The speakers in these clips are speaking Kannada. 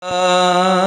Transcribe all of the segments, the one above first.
啊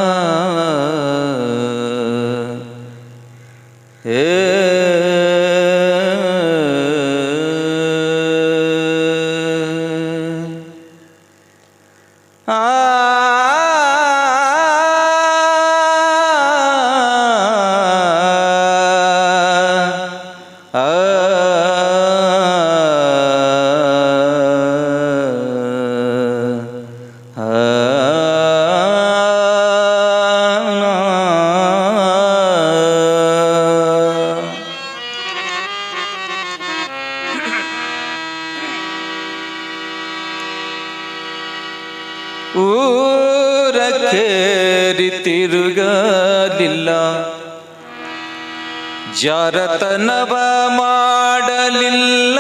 ಕೇರಿ ತಿರುಗಲಿಲ್ಲ. ಜಾರತನವ ಮಾಡಲಿಲ್ಲ.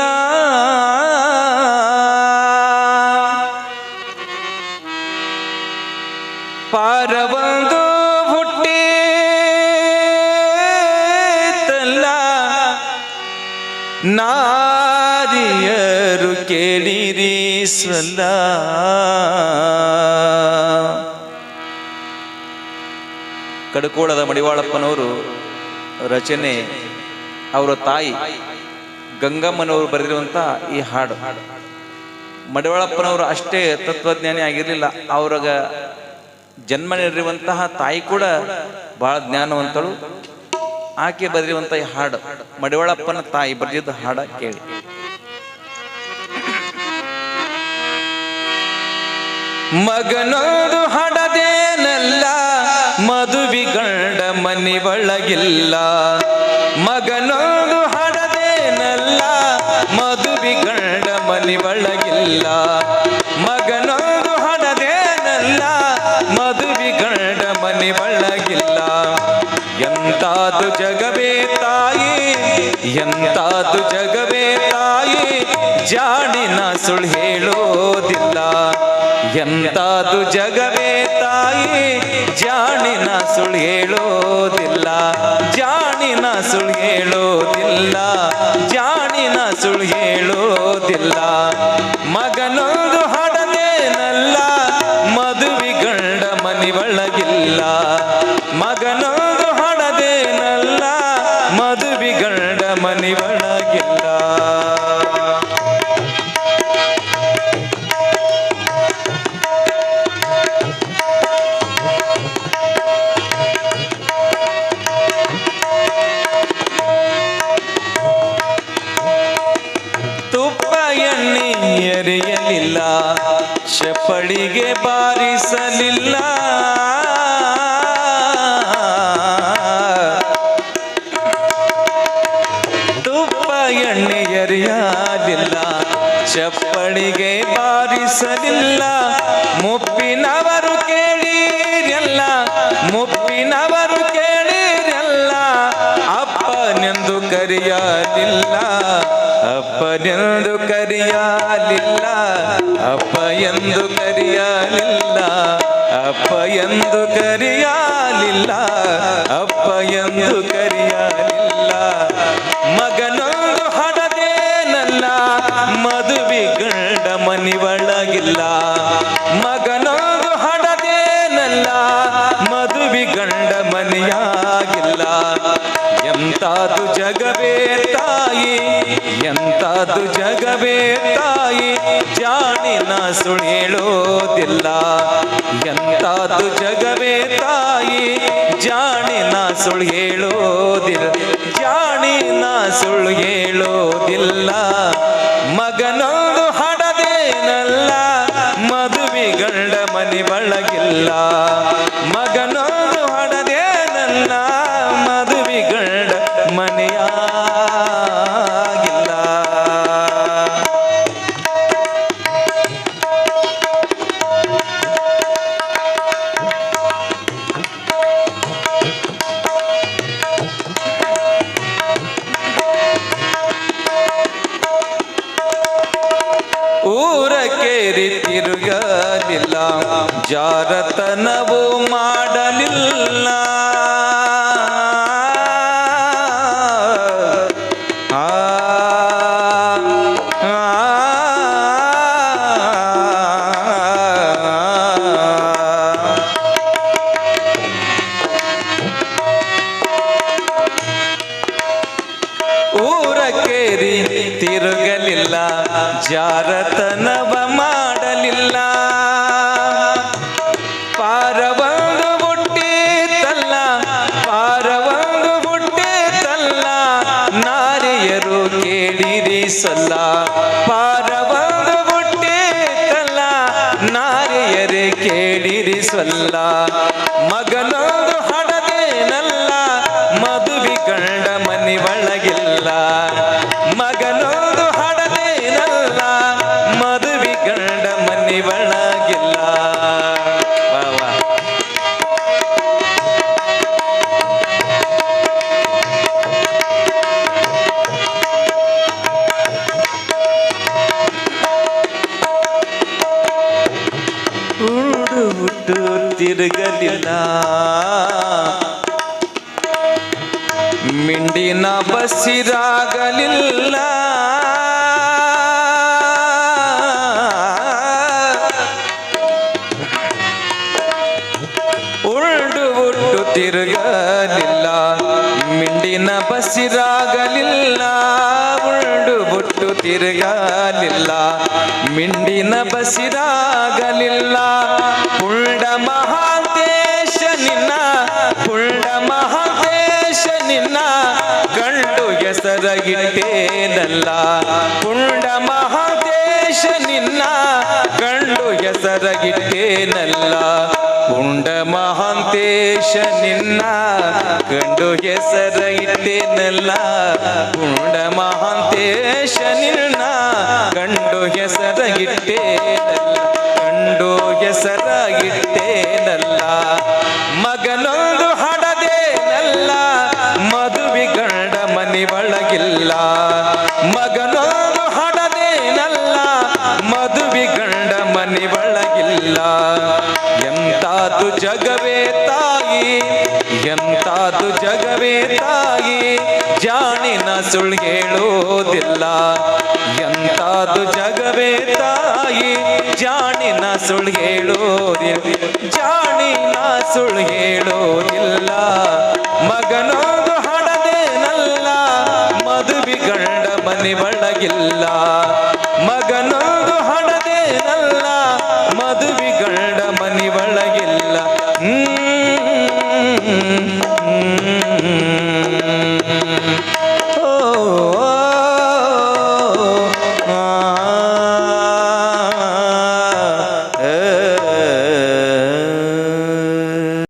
ಪಾರವಂದು ಹುಟ್ಟಿತಲ್ಲ. ನಾರಿಯರು ಕೇಳಿರಿ ಕಡಕೋಳದ ಮಡಿವಾಳಪ್ಪನವರು ರಚನೆ, ಅವರ ತಾಯಿ ಗಂಗಮ್ಮನವರು ಬರೆದಿರುವಂಥ ಈ ಹಾಡು. ಮಡಿವಾಳಪ್ಪನವರು ಅಷ್ಟೇ ತತ್ವಜ್ಞಾನಿ ಆಗಿರಲಿಲ್ಲ, ಅವ್ರಾಗ ಜನ್ಮ ನೀಡಿರುವಂತಹ ತಾಯಿ ಕೂಡ ಬಹಳ ಜ್ಞಾನವಂತಳು. ಆಕೆ ಬರೆದಿರುವಂಥ ಈ ಹಾಡು, ಮಡಿವಾಳಪ್ಪನ ತಾಯಿ ಬರೆದಿದ್ದ ಹಾಡ ಕೇಳಿ. ಮಗನೊಂದು ಮದುವಿಗಂಡ ಮನಿ ಒಳಗಿಲ್ಲ ಮಗನೊಂದು ಹಡದೇನಲ್ಲ ಮದುವಿಗಂಡ ಮನಿ ಒಳಗಿಲ್ಲ. ಮಗನೊಂದು ಹಡದೇನಲ್ಲ ಮದುವಿಗಂಡ ಮನಿ ಒಳಗಿಲ್ಲ. ಎಂತಾದು ಜಗವೇ ತಾಯಿ ಎಂತಾದು ಜಗವೇ ತಾಯಿ, ಜಾಡಿನ ಸುಳ್ಳು ಹೇಳೋದಿಲ್ಲ. ಎಂತಾದು ಜಗವೇ ತಾಯಿ ಜಾಣಿನ ಸುಳ್ಳು ಹೇಳೋದಿಲ್ಲ. ಜಾಣಿನ ಸುಳ್ಳು ಹೇಳೋದಿಲ್ಲ. ಜಾಣಿನ ಸುಳ್ಳು ಹೇಳೋದಿಲ್ಲ. ಮಗನೊಂದು ಹಡದೇನಲ್ಲ. ಮದುವಿಗಂಡ ಮನಿ ಒಳಗಿಲ್ಲ. ಮಗನೊಂದು ಹಡದೇನಲ್ಲ. ಮದುವಿಗಂಡ ಮನಿ ಒಳಗಿಲ್ಲ. ಬಾರಿಸಲಿಲ್ಲ ತುಪ್ಪ ಎಣ್ಣೆ ಎರೆಯಲಿಲ್ಲ. ಚಪ್ಪಳಿಗೆ ಬಾರಿಸಲಿಲ್ಲ. ಮುಪ್ಪಿನವರು ಕೇಳಿರಲ್ಲ. ಮುಪ್ಪಿನವರು ಕೇಳಿರಲ್ಲ. ಅಪ್ಪನೆಂದು ಕರೆಯಲಿಲ್ಲ. ಅಪ್ಪನೆಂದು ಕರೆಯಲಿಲ್ಲ. ಅಪ್ಪ ಎಂದು ಕರೆಯಲಿಲ್ಲ. ಅಪ್ಪ ಎಂದು ಕರೆಯಲಿಲ್ಲ. ಅಪ್ಪ ಎಂದು ಕರೆಯಲಿಲ್ಲ. ಮಗನೊಂದು ಹಡದೇನಲ್ಲ ಮದುವೆ ಗಂಡ ಮನಿ ಒಳಗಿಲ್ಲ ಮಗನೊಂದು ಹಡದೇನಲ್ಲ ಮದುವೆ ಗಂಡ ಮನೆಯಾಗಿಲ್ಲ. ಎಂತಾದು ಜಗವೇ ತಾಯಿ ಎಂತಾದು ಜಗವೇ ತಾಯಿ ಜಾಣಿನ ಸುಳಿಯೋದಿಲ್ಲ ಎಂತಾದು ಜಗವೇ ತಾಯಿ ಜಾಣಿನ ಸುಳ್ಳು ಹೇಳೋದಿಲ್ಲ. ಜಾಣಿನ ಸುಳ್ಳು ಹೇಳೋದಿಲ್ಲ. ಮಗನೊಂದು ಹಡದೇನಲ್ಲ ಮದುವೆ ಗಂಡ ಮನೆ ಬಳಗಿಲ್ಲ ಮಗನೊಂದು ಹಡದೇನಲ್ಲ ಮಾಡಲಿಲ್ಲ ತಿರುಗಲಿಲ್ಲ. ಮಿಂಡಿನ ಬಸ್ಸಿರಾಗಲಿಲ್ಲ ಉರುಡು ಉರುಡು ತಿರುಗಲಿಲ್ಲ. ಮಿಂಡಿನ ಬಸಿರಾಗಲಿಲ್ಲ. ಉರುಡು ಬುಟ್ಟು ತಿರುಗಲಿಲ್ಲ ಮಿಂಡಿನ ಬಸಿರಾಗಲಿಲ್ಲ ಪುಂಡ ಮಹಾದೇಶ ನಿನ್ನ ಪುಂಡ ಮಹಾದೇಶ ನಿನ್ನ ಗಂಡು ಹೆಸರಗಿಟ್ಟೇನಲ್ಲ. ಪುಂಡ ಮಹಾದೇಶ ನಿನ್ನ ಗಂಡು ಹೆಸರಗಿಟ್ಟೇನಲ್ಲ. ಪುಂಡ ಮಹಾಂತೇಶ ನಿನ್ನ ಕಂಡು ಹೆಸರ ಇಟ್ಟೇನಲ್ಲ. ಪುಂಡ ಮಹಾಂತೇಶ ನಿನ್ನ ಕಂಡು ಹೆಸರ ಎಂತಾದು ಜಗವೇ ತಾಯಿ ಜಾಣಿನ ಸುಳ್ಳು ಹೇಳೋದಿಲ್ಲ ಎಂತಾದು ಜಗವೇ ತಾಯಿ ಜಾಣಿನ ಸುಳ್ಳು ಹೇಳೋದಿಲ್ಲ ಜಾಣಿನ ಸುಳ್ಳು ಹೇಳೋದಿಲ್ಲ ಮಗನೋದು ಹಣದೇನಲ್ಲ, ಮದುವೆ ಗಂಡ ಮನೆ ಬಳಗಿಲ್ಲ ಮಗನೋದು ಹಡ